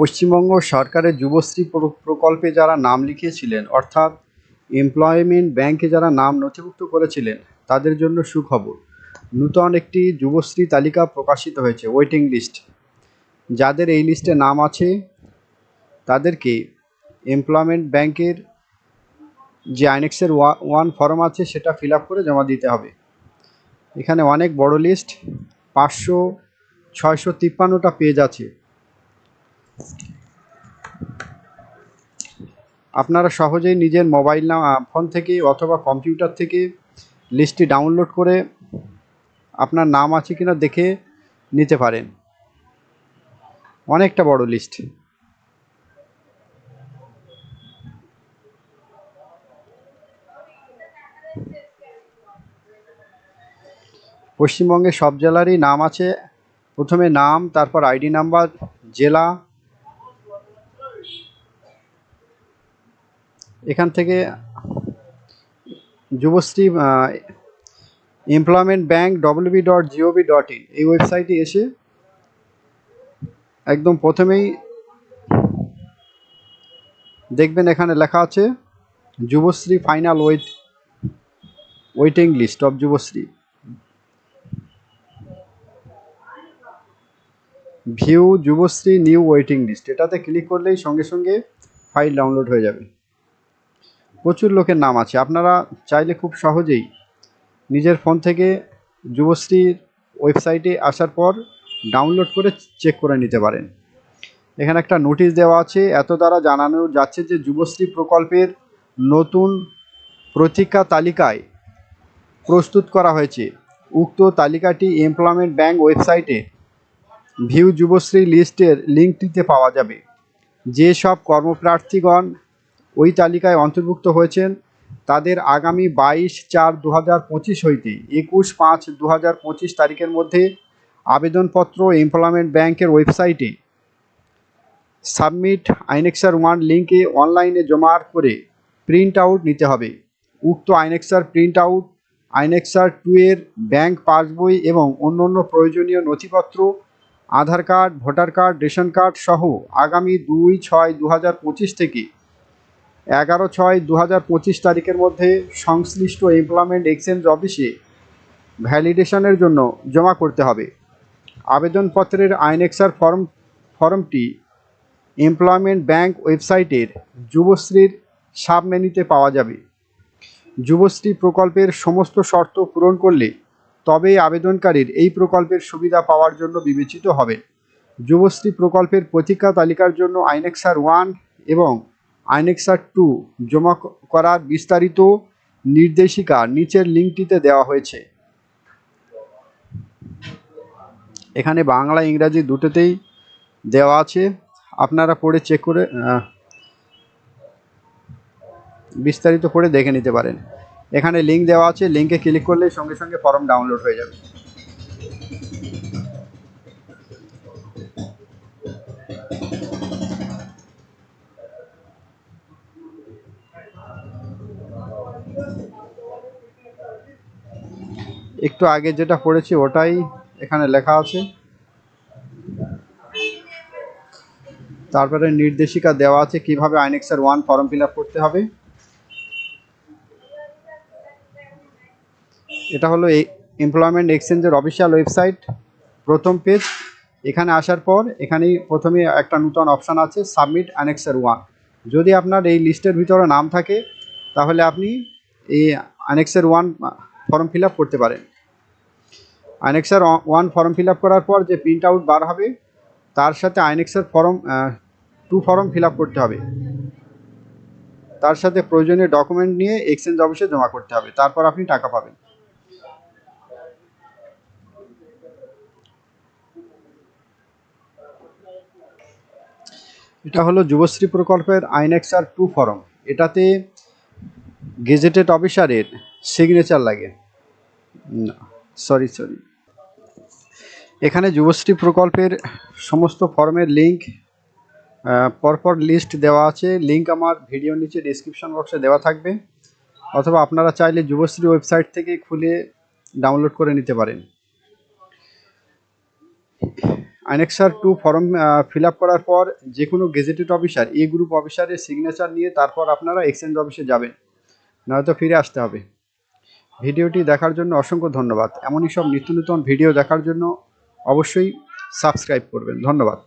পশ্চিমবঙ্গ সরকারের যুবশ্রী প্র- প্রকল্পে যারা নাম লিখিয়েছিলেন, অর্থাৎ এমপ্লয়মেন্ট ব্যাংকে যারা নাম নথিভুক্ত করেছিলেন, তাদের জন্য সুখবর। নূতন একটি যুবশ্রী তালিকা প্রকাশিত হয়েছে ওয়েটিং লিস্ট যাদের এই লিস্টে নাম আছে, তাদেরকে এমপ্লয়মেন্ট ব্যাংকের যে আইনেক্সের ওয়ান ফর্ম আছে, সেটা ফিল আপ করে জমা দিতে হবে। এখানে অনেক বড় লিস্ট পাঁচশো, ছয়শো তিপ্পান্নটা পেজ আছে। আপনারা সহজেই নিজের মোবাইল না ফোন থেকে অথবা কম্পিউটার থেকে লিস্টটি ডাউনলোড করে আপনার নাম আছে কিনা দেখে নিতে পারেন। অনেকটা বড় লিস্ট। পশ্চিমবঙ্গে সব জেলারই নাম আছে। প্রথমে নাম, তারপর আইডি নাম্বার, জেলা এখান থেকে Yuvashree employment bank WB dot GOV dot in এই ওয়েবসাইটে এসে একদম প্রথমেই দেখবেন এখানে লেখা আছে Yuvashree final wait waiting list of Yuvashree. View Yuvashree new waiting list এটাতে ক্লিক করলেই সঙ্গে সঙ্গে ফাইল ডাউনলোড হয়ে যাবে। প্রচুর লোকের নাম আছে। আপনারা চাইলে খুব সহজেই নিজের ফোন থেকে যুবশ্রীর ওয়েবসাইটে আসার পর ডাউনলোড করে চেক করে নিতে পারেন। এখানে একটা নোটিশ দেওয়া আছে, এত দ্বারা জানানো যাচ্ছে যে যুবশ্রী প্রকল্পের নতুন প্রতীক্ষা তালিকায় প্রস্তুত করা হয়েছে। উক্ত তালিকাটি এমপ্লয়মেন্ট ব্যাংক ওয়েবসাইটে ভিউ যুবশ্রী লিস্টের লিঙ্কটিতে পাওয়া যাবে। যে সব কর্মপ্রার্থীগণ ওই তালিকায় অন্তর্ভুক্ত হয়েছেন তাদের আগামী বাইশ চার দু হাজার পঁচিশ হইতে একুশ পাঁচ দু হাজার পঁচিশ তারিখের মধ্যে আবেদনপত্র এমপ্লয়মেন্ট ব্যাংকের ওয়েবসাইটে সাবমিট আইনেক্সার ওয়ান লিঙ্কে অনলাইনে জমা করে প্রিন্ট আউট নিতে হবে। উক্ত annexure print out, annexure two এর ব্যাংক পাসবই এবং অন্যান্য প্রয়োজনীয় নথিপত্র, Aadhaar card, voter card, ration card সহ আগামী দুই ছয় দু থেকে এগারো ছয় দু পঁচিশ তারিখের মধ্যে সংশ্লিষ্ট এমপ্লয়মেন্ট এক্সচেঞ্জ অফিসে ভ্যালিডেশনের জন্য জমা করতে হবে। আবেদনপত্রের আইনেক্সার ফর্ম, ফর্মটি এমপ্লয়মেন্ট ব্যাংক ওয়েবসাইটের যুবশ্রীর সাব মেনুতে পাওয়া যাবে। যুবশ্রী প্রকল্পের সমস্ত শর্ত পূরণ করলে তবেই আবেদনকারীর এই প্রকল্পের সুবিধা পাওয়ার জন্য বিবেচিত হবে। যুবশ্রী প্রকল্পের প্রতীক্ষা তালিকার জন্য আইনেক্সার ওয়ান এবং আইনেক্সার টু জমা করার বিস্তারিত নির্দেশিকা নিচের লিঙ্কটিতে দেওয়া হয়েছে। এখানে বাংলা, ইংরাজি দুটোতেই দেওয়া আছে। আপনারা পড়ে চেক করে বিস্তারিত পড়ে দেখে নিতে পারেন। এখানে লিঙ্ক দেওয়া আছে। লিঙ্কে ক্লিক করলে সঙ্গে সঙ্গে ফর্ম ডাউনলোড হয়ে যাবে। একটু আগে যেটা পড়েছি ওটাই এখানে লেখা আছে। তারপরে নির্দেশিকা দেওয়া আছে কীভাবে আইনেক্সার ওয়ান ফর্ম ফিল করতে হবে। এটা হলো এমপ্লয়মেন্ট এক্সচেঞ্জের অফিসিয়াল ওয়েবসাইট প্রথম পেজ এখানে আসার পর এখানেই প্রথমে একটা নতুন অপশান আছে সাবমিট অ্যানেক্সার ওয়ান। যদি আপনার এই লিস্টের ভিতরে নাম থাকে, তাহলে আপনি এই অ্যানেক্সের ওয়ান ফর্ম ফিল করতে পারেন। আইনেক্সার ওয়ান ফর্ম ফিল করার পর যে প্রিন্ট আউট বার হবে, তার সাথে আইনেক্সের ফর্ম টু ফর্ম ফিল করতে হবে। তার সাথে প্রয়োজনীয় ডকুমেন্ট নিয়ে এক্সচেঞ্জ অফিসে জমা করতে হবে। তারপর আপনি টাকা পাবেন। এটা হলো যুবশ্রী প্রকল্পের আইনেক্সার টু ফর্ম। এটাতে গেজেটেড অফিসারের সিগনেচার লাগে। সরি সরি এখানে যুবশ্রী প্রকল্পের সমস্ত ফর্মের লিঙ্ক পরপর লিস্ট দেওয়া আছে। লিঙ্ক আমার ভিডিওর নিচে ডিসক্রিপশন বক্সে দেওয়া থাকবে। অথবা আপনারা চাইলে যুবশ্রী ওয়েবসাইট থেকে খুলে ডাউনলোড করে নিতে পারেন। আইনেক্সার টু ফর্ম ফিল করার পর যে কোনো গেজেটেড অফিসার এ গ্রুপ অফিসারের সিগনেচার নিয়ে তারপর আপনারা এক্সচেঞ্জ অফিসে যাবেন। নয়তো ফিরে আসতে হবে। ভিডিওটি দেখার জন্য অসংখ্য ধন্যবাদ। এমনই সব নিত্য নতুন ভিডিও দেখার জন্য অবশ্যই সাবস্ক্রাইব করবেন। ধন্যবাদ।